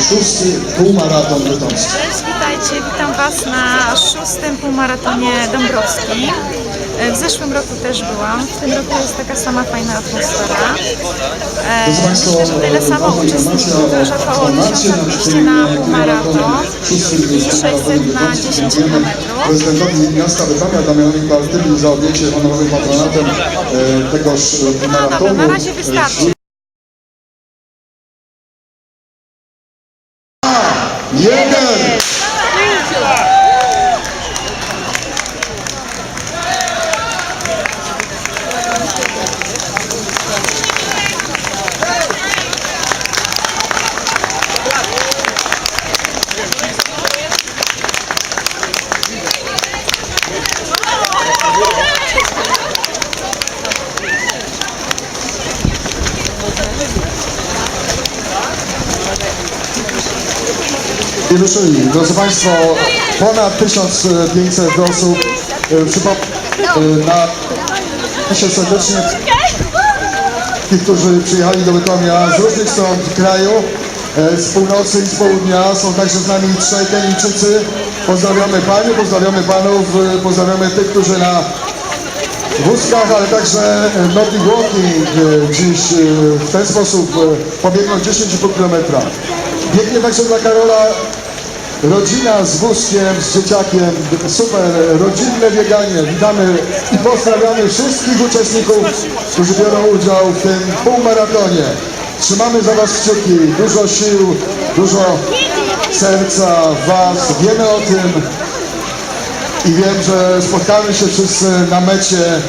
szósty półmaraton bytomski. Cześć, witajcie, witam Was na szóstym półmaratonie Dąbrowskim. E, W zeszłym roku też byłam, w tym roku jest taka sama fajna atmosfera. E, Państwo, Myślę, że tyle samo uczestników, informacja że o około formacie 1200 na półmaraton i 600 na 10 km. Prezydentowi miasta Bytomia Damianowi Kwartyli za objęcie honorowym patronatem e, tegoż No maratonu. dobra, na razie wystarczy. Chega! I ruszyli. Drodzy Państwo, ponad 1500 osób e, e, na się serdecznie tych, którzy przyjechali do Bytomia z różnych stron kraju, e, z północy i z południa. Są także z nami trzej Kenijczycy. Pozdrawiamy Panie, pozdrawiamy Panów, pozdrawiamy tych, którzy na wózkach, ale także Nordic Walking dziś w ten sposób pobiegną 10,5 km. Biegnie także dla Karola rodzina z wózkiem, z dzieciakiem, super, rodzinne bieganie. Witamy i pozdrawiamy wszystkich uczestników, którzy biorą udział w tym półmaratonie. Trzymamy za Was kciuki, dużo sił, dużo serca Was, wiemy o tym i wiem, że spotkamy się wszyscy na mecie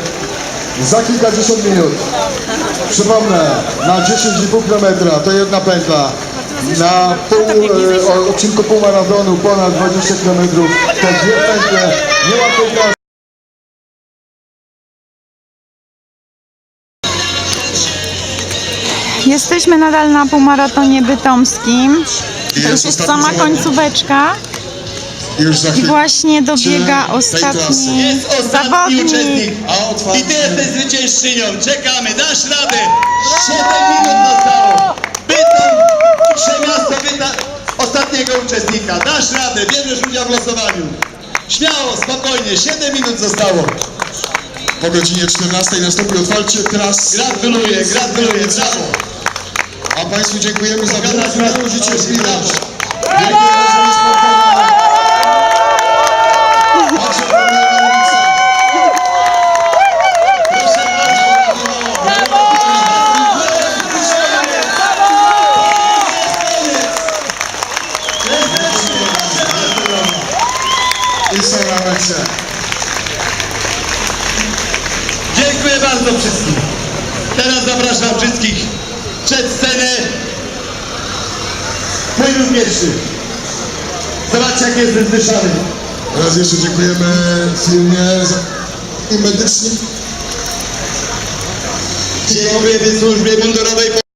za kilkadziesiąt minut. Przypomnę, na 10,5 km to jedna pętla. Na pół, e, o- odcinku półmaratonu ponad 20 km te dwie pętle trasy. Jesteśmy nadal na półmaratonie bytomskim. To Jest już jest sama końcóweczka i właśnie dobiega ostatni Jest ostatni zawodnik. uczestnik. I ty jesteś zwyciężczynią. Czekamy, dasz radę. 7 minut zostało. Pytam Przemiasto pyta ostatniego uczestnika. Dasz radę, bierzesz udział w losowaniu. Śmiało, spokojnie, 7 minut zostało. Po godzinie 14 nastąpi otwarcie tras. Gratuluję, gratuluję, brawo. A Państwu dziękujemy za wielką raz, życzliwość. brawo. Wielkie wrażenie spotkania. Także Damiana Lewica. Proszę bardzo, brawo. Na mecie. Dziękuję bardzo wszystkim. Teraz zapraszam wszystkich przed scenę. Mój był pierwszy. Zobaczcie jak jestem zdyszany. Raz jeszcze dziękujemy firmie za- i medycznym. Dziękuję służbie mundurowej.